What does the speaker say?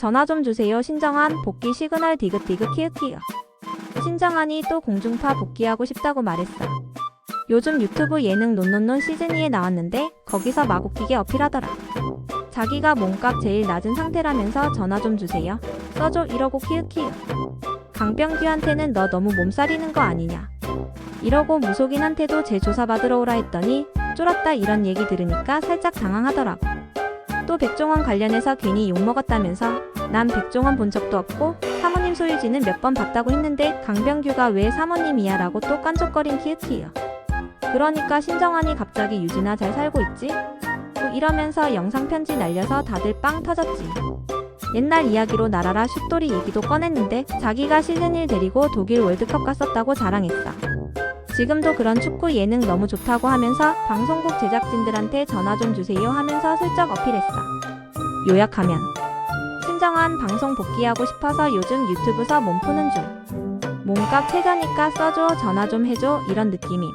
전화 좀 주세요. 신정한 복귀 시그널 디귿디귿 키읔키읔. 신정한이 또 공중파 복귀하고 싶다고 말했어. 요즘 유튜브 예능 논논논 시즌2에 나왔는데 거기서 막 웃기게 어필하더라. 자기가 몸값 제일 낮은 상태라면서 전화 좀 주세요. 써줘 이러고 키읔키읔. 강병규한테는 너 너무 몸살이는 거 아니냐. 이러고 무속인한테도 제 조사 받으러 오라 했더니 쫄았다 이런 얘기 들으니까 살짝 당황하더라고. 또 백종원 관련해서 괜히 욕먹었다면서 난 백종원 본 적도 없고 사모님 소유지는 몇 번 봤다고 했는데 강병규가 왜 사모님이야 라고 또 깐족거린 키읔키읔. 그러니까 신정환이 갑자기 유진아 잘 살고 있지? 또 이러면서 영상 편지 날려서 다들 빵 터졌지. 옛날 이야기로 나라라 슛돌이 얘기도 꺼냈는데 자기가 시즌1 데리고 독일 월드컵 갔었다고 자랑했어. 지금도 그런 축구 예능 너무 좋다고 하면서 방송국 제작진들한테 전화 좀 주세요 하면서 슬쩍 어필했어. 요약하면 신정한 방송 복귀하고 싶어서 요즘 유튜브서 몸 푸는 중. 몸값 최저니까 써줘 전화 좀 해줘 이런 느낌임.